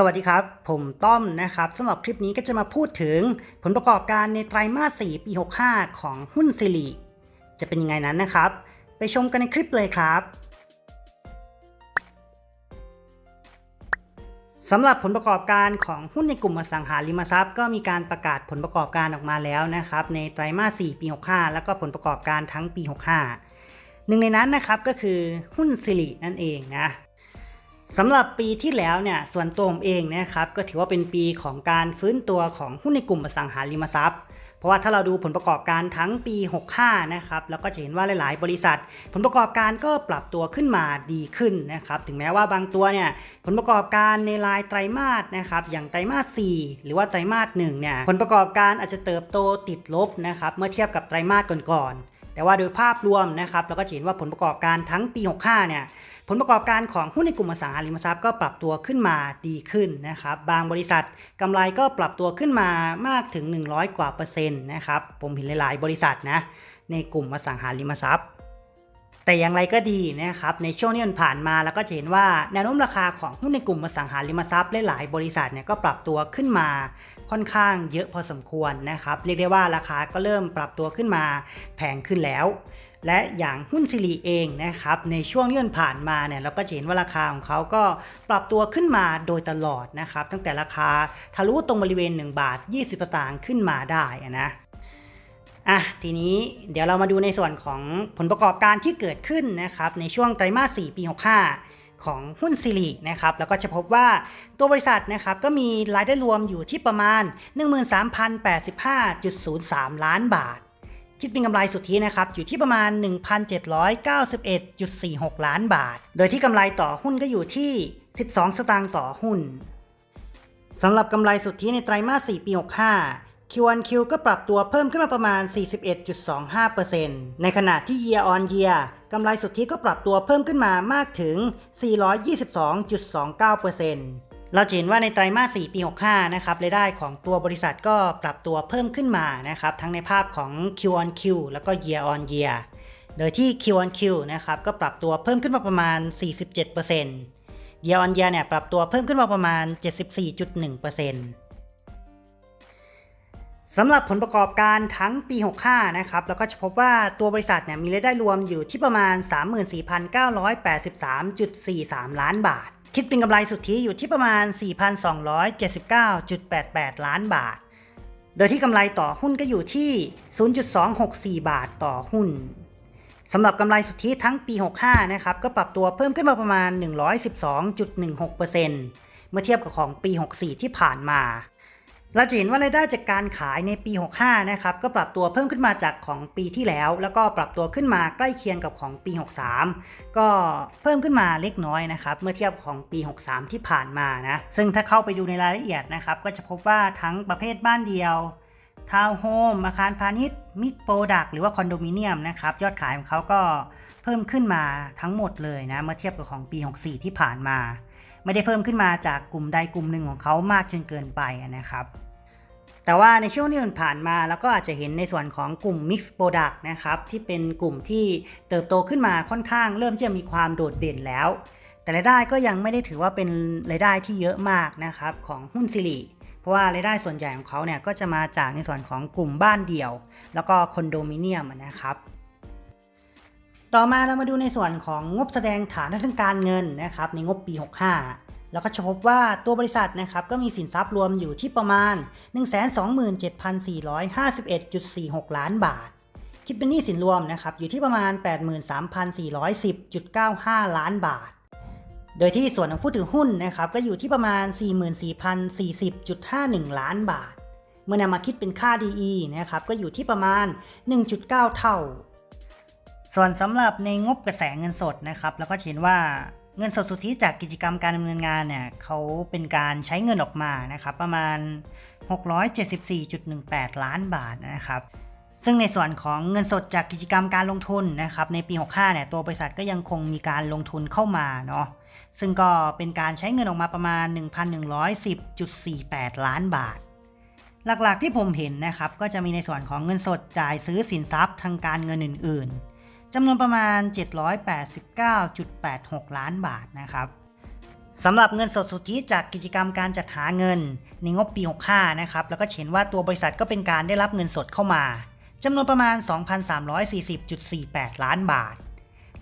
สวัสดีครับ ผมต้อมนะครับสำหรับคลิปนี้ก็จะมาพูดถึงผลประกอบการในไตรมาส 4 ปี 65 ของหุ้นซิริจะเป็นยังไงนั้นนะครับ ไปชมกันในคลิปเลยครับสำหรับผลประกอบการของหุ้นในกลุ่มอสังหาริมทรัพย์ ก็มีการประกาศผลประกอบการออกมาแล้วนะครับ ในไตรมาส 4 ปี 65 แล้วก็ผลประกอบการทั้งปี 65 หนึ่งในนั้นนะครับก็คือหุ้นซิรินั่นเองนะ สำหรับปีที่แล้วเนี่ยส่วนตัวผมเองนะครับก็ถือว่าเป็นปีของการฟื้นตัวของหุ้นในกลุ่มอสังหาริมทรัพย์ เพราะว่าถ้าเราดูผลประกอบการทั้งปี 65 นะครับแล้วก็จะเห็นว่าหลาย ๆ บริษัท ผลประกอบการก็ปรับตัวขึ้นมาดีขึ้นนะครับถึงแม้ว่าบางตัวเนี่ยผลประกอบการในรายไตรมาสนะครับอย่างไตรมาส 4 หรือว่าไตรมาส 1 เนี่ยผลประกอบการอาจจะเติบโตติดลบนะครับเมื่อเทียบกับไตรมาสก่อนๆแต่ว่าโดยภาพรวมนะครับเราก็จะเห็นว่าผลประกอบการทั้งปี 65 เนี่ย ผลประกอบการของหุ้นในกลุ่มอสังหาริมทรัพย์ก็ปรับตัวขึ้นมาดีขึ้นนะครับ บางบริษัทกำไรก็ปรับตัวขึ้นมามากถึง 100 กว่าเปอร์เซ็นต์นะครับผมเห็นหลาย ๆ บริษัทนะในกลุ่มอสังหาริมทรัพย์ แต่อย่างไรก็ดีนะครับในช่วงที่มันผ่านมาแล้วก็จะเห็นว่าแนวโน้มราคาของหุ้นในกลุ่มอสังหาริมทรัพย์หลาย ๆ บริษัทเนี่ยก็ปรับตัวขึ้นมาค่อนข้างเยอะพอสมควรนะครับ เรียกได้ว่าราคาก็เริ่มปรับตัวขึ้นมาแพงขึ้นแล้ว และอย่างหุ้นซิริเองนะครับในช่วงที่มันผ่านมาเนี่ยเราก็จะเห็นว่าราคาของเขาก็ปรับตัวขึ้นมาโดยตลอดนะครับ ตั้งแต่ราคาทะลุตรงบริเวณ 1 บาท 20สตางค์ขึ้นมาได้อะนะอะทีนี้เดี๋ยวเรามาดูในส่วนของผลประกอบการที่เกิดขึ้นนะครับในช่วงไตรมาส 4 ปี 65 ของหุ้นซิรินะครับแล้วก็จะพบว่าตัวบริษัทนะครับก็มีรายได้รวมอยู่ที่ประมาณ 13,085.03 ล้านบาท คิดเป็นกำไรสุทธินะครับ อยู่ที่ประมาณ 1,791.46 ล้านบาท โดยที่กำไรต่อหุ้นก็อยู่ที่ 12 สตางค์ต่อหุ้นสำหรับกำไรสุทธิในไตรมาส 4 ปี 65 Q1Q ก็ปรับตัวเพิ่มขึ้นมาประมาณ 41.25%ในขณะที่ Year on Year กำไรสุทธิก็ปรับตัวเพิ่มขึ้นมามากถึง 422.29% เราจะเห็นว่าในไตรมาส 4 ปี 65 นะครับรายได้ของตัวบริษัทก็ปรับตัวเพิ่มขึ้นมานะครับ ทั้งในภาพของ Q on Q แล้วก็ Year on Year โดยที่ Q on Q นะครับก็ปรับตัวเพิ่มขึ้นมาประมาณ 47% Year on Year เนี่ยปรับตัวเพิ่มขึ้นมาประมาณ 74.1%สำหรับผลประกอบการทั้งปี 65 นะครับแล้วก็จะพบว่าตัวบริษัทเนี่ยมีรายได้รวมอยู่ที่ประมาณ 34,983.43 ล้านบาท คิดเป็นกำไรสุทธิอยู่ที่ประมาณ 4,279.88 ล้านบาท โดยที่กำไรต่อหุ้นก็อยู่ที่ 0.264 บาทต่อหุ้นสำหรับกำไรสุทธิทั้งปี 65 นะครับ ก็ปรับตัวเพิ่มขึ้นมาประมาณ 112.16%เมื่อเทียบกับของปี 64 ที่ผ่านมา เราจะเห็นว่ารายได้จากการขายในปี 65 นะครับ ก็ปรับตัวเพิ่มขึ้นมาจากของปีที่แล้ว แล้วก็ปรับตัวขึ้นมาใกล้เคียงกับของปี 63 ก็เพิ่มขึ้นมาเล็กน้อยนะครับ เมื่อเทียบของปี 63 ที่ผ่านมานะ ซึ่งถ้าเข้าไปดูในรายละเอียดนะครับ ก็จะพบว่าทั้งประเภทบ้านเดียว ทาวน์โฮม อาคารพาณิชย์ มิดโปรดักหรือว่าคอนโดมิเนียมนะครับ ยอดขายของเขาก็เพิ่มขึ้นมาทั้งหมดเลยนะ เมื่อเทียบกับของปี 64 ที่ผ่านมา ไม่ได้เพิ่มขึ้นมาจากกลุ่มใดกลุ่มหนึ่งของเขามากจนเกินไปนะครับ แต่ว่าในช่วงที่มันผ่านมาแล้วก็อาจจะเห็นในส่วนของกลุ่ม Mix Product นะครับที่เป็นกลุ่มที่เติบโตขึ้นมาค่อนข้าง เริ่มที่จะมีความโดดเด่นแล้ว แต่รายได้ก็ยังไม่ได้ถือว่าเป็นรายได้ที่เยอะมากนะครับของหุ้นซิริเพราะว่ารายได้ส่วนใหญ่ของเขาเนี่ยก็จะมาจากในส่วนของกลุ่มบ้านเดี่ยว แล้วก็คอนโดมิเนียมนะครับ ต่อมาเรามาดูในส่วนของงบแสดงฐานทางการเงินนะครับในงบปี 65แล้วก็จะพบว่าตัวบริษัทนะครับก็มีสินทรัพย์รวมอยู่ที่ประมาณ 127,451.46 ล้านบาท คิดเป็นหนี้สินรวมนะครับอยู่ที่ประมาณ 83,410.95 ล้านบาท โดยที่ส่วนของผู้ถือหุ้นนะครับก็อยู่ที่ประมาณ 44,040.51 ล้านบาท เมื่อนำมาคิดเป็นค่า DE นะครับก็อยู่ที่ประมาณ 1.9 เท่า ส่วนสำหรับในงบกระแสเงินสดนะครับแล้วก็เห็นว่าเงินสดสุทธิจากกิจกรรมการดำเนินงานเนี่ยเขาเป็นการใช้เงินออกมานะครับประมาณ 674.18 ล้านบาทนะครับซึ่งในส่วนของเงินสดจากกิจกรรมการลงทุนนะครับในปี 65 เนี่ยตัวบริษัทก็ยังคงมีการลงทุนเข้ามาเนาะซึ่งก็เป็นการใช้เงินออกมาประมาณ 1,110.48 ล้านบาท หลักๆที่ผมเห็นนะครับก็จะมีในส่วนของเงินสดจ่ายซื้อสินทรัพย์ทางการเงินอื่นๆ จำนวนประมาณ 789.86 ล้านบาทนะครับสำหรับเงินสดสุทธิจากกิจกรรมการจัดหาเงินในงบปี 65 นะครับ แล้วก็เห็นว่าตัวบริษัทก็เป็นการได้รับเงินสดเข้ามาจำนวนประมาณ 2,340.48 ล้านบาท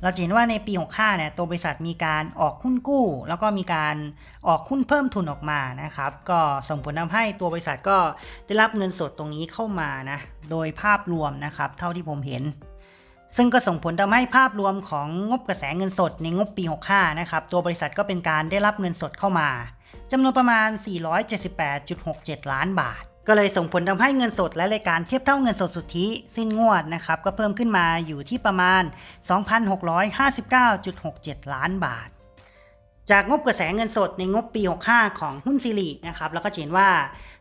เราเห็นว่าในปี 65 เนี่ย ตัวบริษัทมีการออกหุ้นกู้ แล้วก็มีการออกหุ้นเพิ่มทุนออกมานะครับ ก็ส่งผลทำให้ตัวบริษัทก็ได้รับเงินสดตรงนี้เข้ามานะ โดยภาพรวมนะครับ เท่าที่ผมเห็น ซึ่งก็ส่งผลทำให้ภาพรวมของงบกระแสเงินสดในงบปี 65 นะครับ ตัวบริษัทก็เป็นการได้รับเงินสดเข้ามาจำนวนประมาณ 478.67 ล้านบาท ก็เลยส่งผลทำให้เงินสดและรายการเทียบเท่าเงินสดสุทธิ สิ้นงวดนะครับ ก็เพิ่มขึ้นมาอยู่ที่ประมาณ 2,659.67 ล้านบาท จากงบกระแสเงินสดในงบปี 65 ของหุ้นซิรินะครับ แล้วก็เห็นว่า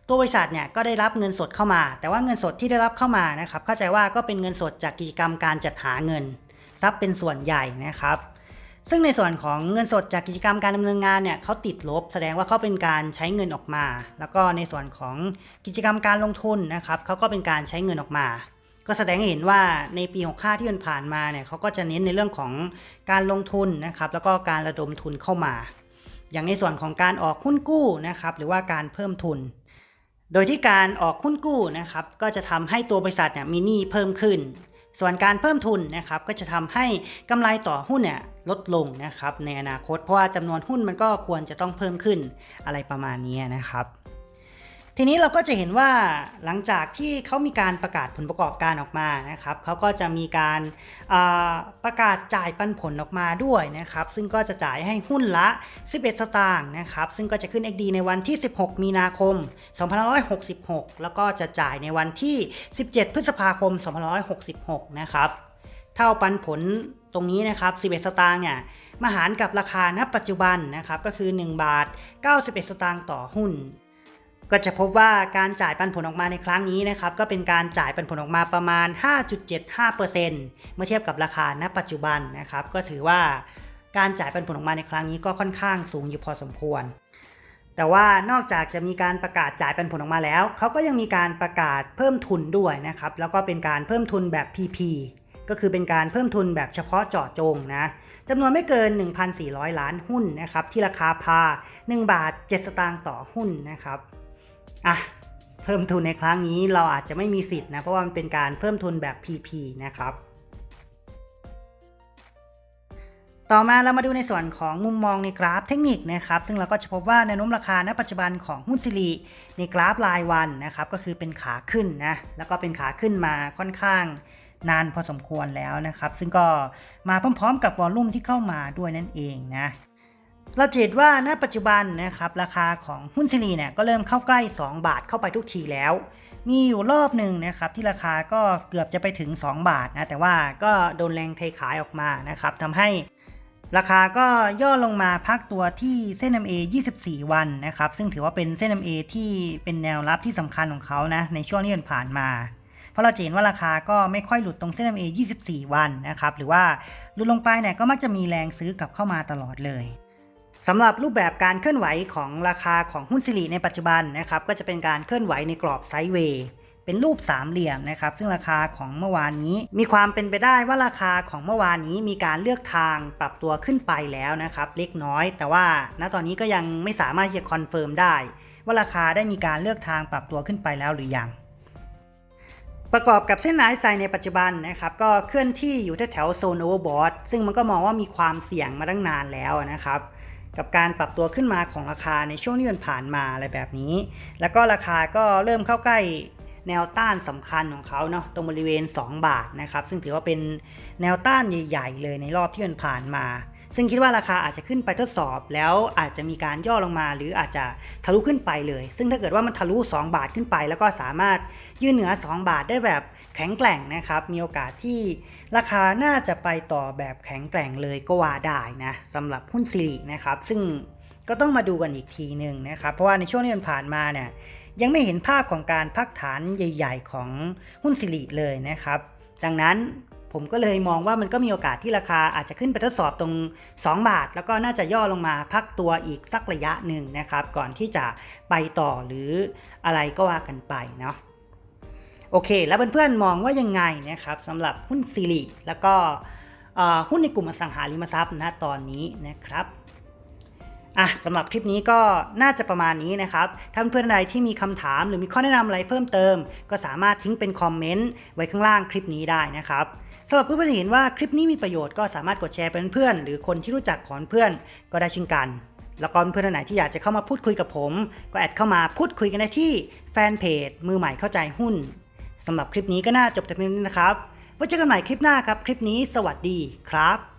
ตัวบริษัทเนี่ยก็ได้รับเงินสดเข้ามา แต่ว่าเงินสดที่ได้รับเข้ามานะครับ เข้าใจว่าก็เป็นเงินสดจากกิจกรรมการจัดหาเงินทรัพย์เป็นส่วนใหญ่นะครับ ซึ่งในส่วนของเงินสดจากกิจกรรมการดำเนินงานเนี่ยเขาติดลบ แสดงว่าเขาเป็นการใช้เงินออกมา แล้วก็ในส่วนของกิจกรรมการลงทุนนะครับเขาก็เป็นการใช้เงินออกมา ก็แสดงให้เห็นว่าในปี65ที่มันผ่านมาเนี่ยเขาก็จะเน้นในเรื่องของการลงทุนนะครับ แล้วก็การระดมทุนเข้ามา อย่างในส่วนของการออกหุ้นกู้นะครับ หรือว่าการเพิ่มทุน โดยที่การออกหุ้นกู้นะครับก็จะทำให้ตัวบริษัทเนี่ยมีหนี้เพิ่มขึ้น ส่วนการเพิ่มทุนนะครับก็จะทำให้กำไรต่อหุ้นเนี่ยลดลงนะครับในอนาคต เพราะว่าจำนวนหุ้นมันก็ควรจะต้องเพิ่มขึ้นอะไรประมาณนี้นะครับ ทีนี้เราก็จะเห็นว่าหลังจากที่เขามีการประกาศผลประกอบการออกมานะครับเขาก็จะมีการาประกาศจ่ายปันผลออกมาด้วยนะครับ ซึ่งก็จะจ่ายให้หุ้นละ 11 สตางค์นะครับ ซึ่งก็จะขึ้น XD ในวันที่ 16 มีนาคม 2566 แล้วก็จะจ่ายในวันที่ 17 พฤษภาคม 2566 นะครับ เท่าปันผลตรงนี้นะครับ 11 สตางค์เนี่ยมาหารกับราคาณปัจจุบันนะครับ ก็คือ 1 บาท 91 สตางค์ต่อหุ้น ก็จะพบว่าการจ่ายปันผลออกมาในครั้งนี้นะครับก็เป็นการจ่ายปันผลออกมาประมาณ 5.75%เมื่อเทียบกับราคาณ ปัจจุบันนะครับก็ถือว่าการจ่ายปันผลออกมาในครั้งนี้ก็ค่อนข้างสูงอยู่พอสมควร แต่ว่านอกจากจะมีการประกาศจ่ายปันผลออกมาแล้ว เขาก็ยังมีการประกาศเพิ่มทุนด้วยนะครับแล้วก็เป็นการเพิ่มทุนแบบ PP ก็คือเป็นการเพิ่มทุนแบบเฉพาะเจาะจงนะจำนวนไม่เกิน 1,400 ล้านหุ้นนะครับที่ราคาพา 1 บาท 7 สตางค์ต่อหุ้นนะครับ อะเพิ่มทุนในครั้งนี้เราอาจจะไม่มีสิทธิ์นะเพราะว่ามันเป็นการเพิ่มทุนแบบ PP นะครับ ต่อมาเรามาดูในส่วนของมุมมองในกราฟเทคนิคนะครับ ซึ่งเราก็จะพบว่าแนวโน้มราคาณปัจจุบันของหุ้นซิริในกราฟรายวันนะครับ ก็คือเป็นขาขึ้นนะแล้วก็เป็นขาขึ้นมาค่อนข้างนานพอสมควรแล้วนะครับ ซึ่งก็มาพร้อมๆ กับวอลลุ่มที่เข้ามาด้วยนั่นเองนะ เราจะเห็นว่าณปัจจุบันนะครับราคาของหุ้นซิลีเนี่ยก็เริ่มเข้าใกล้ 2 บาทเข้าไปทุกทีแล้ว มีอยู่รอบหนึ่งนะครับที่ราคาก็เกือบจะไปถึง 2 บาทนะแต่ว่าก็โดนแรงเทขายออกมานะครับทำให้ราคาก็ย่อลงมาพักตัวที่เส้น MA 24 วันนะครับ ซึ่งถือว่าเป็นเส้น MA ที่เป็นแนวรับที่สำคัญของเขานะในช่วงที่ผ่านมา เพราะเราจะเห็นว่าราคาก็ไม่ค่อยหลุดตรงเส้น MA 24 วันนะครับ หรือว่าหลุดลงไปเนี่ยก็มักจะมีแรงซื้อกลับเข้ามาตลอดเลย สำหรับรูปแบบการเคลื่อนไหวของราคาของหุ้นสิริในปัจจุบันนะครับก็จะเป็นการเคลื่อนไหวในกรอบไซด์เวย์เป็นรูปสามเหลี่ยมนะครับ ซึ่งราคาของเมื่อวานนี้ มีความเป็นไปได้ว่าราคาของเมื่อวานนี้มีการเลือกทางปรับตัวขึ้นไปแล้วนะครับ เล็กน้อย แต่ว่าณตอนนี้ก็ยังไม่สามารถที่จะคอนเฟิร์มได้ ว่าราคาได้มีการเลือกทางปรับตัวขึ้นไปแล้วหรือยังประกอบกับเส้นไนท์ไซในปัจจุบันนะครับ ก็เคลื่อนที่อยู่แถวโซนโอเวอร์บอทซึ่งมันก็มองว่ามีความเสี่ยงมาตั้งนานแล้วนะครับ กับการปรับตัวขึ้นมาของราคาในช่วงที่มันผ่านมาอะไรแบบนี้ แล้วก็ราคาก็เริ่มเข้าใกล้แนวต้านสำคัญของเขาเนาะตรงบริเวณ 2 บาทนะครับ ซึ่งถือว่าเป็นแนวต้านใหญ่ ๆ เลยในรอบที่มันผ่านมา ซึ่งคิดว่าราคาอาจจะขึ้นไปทดสอบ แล้วอาจจะมีการย่อลงมา หรืออาจจะทะลุขึ้นไปเลย ซึ่งถ้าเกิดว่ามันทะลุ 2 บาทขึ้นไป แล้วก็สามารถยืนเหนือ 2 บาทได้แบบ แข็งแกร่งนะครับ มีโอกาสที่ราคาน่าจะไปต่อแบบแข็งแกร่งเลยก็ว่าได้นะสำหรับหุ้นซีรีนะครับ ซึ่งก็ต้องมาดูกันอีกทีหนึ่งนะครับ เพราะว่าในช่วงที่มันผ่านมาเนี่ยยังไม่เห็นภาพของการพักฐานใหญ่ ๆ ของหุ้นสิริเลยนะครับ ดังนั้นผมก็เลยมองว่ามันก็มีโอกาสที่ราคาอาจจะขึ้นไปทดสอบตรง 2 บาท แล้วก็น่าจะย่อลงมาพักตัวอีกสักระยะหนึ่งนะครับ ก่อนที่จะไปต่อหรืออะไรก็ว่ากันไปเนาะ โอเค แล้วเพื่อนๆมองว่ายังไงนะครับสำหรับหุ้นสิริแล้วก็หุ้นในกลุ่มอสังหาริมทรัพย์ณตอนนี้นะครับอะสำหรับคลิปนี้ก็น่าจะประมาณนี้นะครับ ถ้าเพื่อนๆใดที่มีคำถามหรือมีข้อแนะนำอะไรเพิ่มเติม ก็สามารถทิ้งเป็นคอมเมนต์ไว้ข้างล่างคลิปนี้ได้นะครับสำหรับเพื่อนๆที่เห็นว่าคลิปนี้มีประโยชน์ก็สามารถกดแชร์เป็นเพื่อนหรือคนที่รู้จักของเพื่อนก็ได้เช่นกัน แล้วก็เพื่อนๆไหนที่อยากจะเข้ามาพูดคุยกับผม ก็แอดเข้ามาพูดคุยกันได้ที่แฟนเพจมือใหม่เข้าใจหุ้น สำหรับคลิปนี้ก็น่าจบแต่เพียงนี้นะครับไว้เจอกันใหม่คลิปหน้าครับ คลิปนี้สวัสดีครับ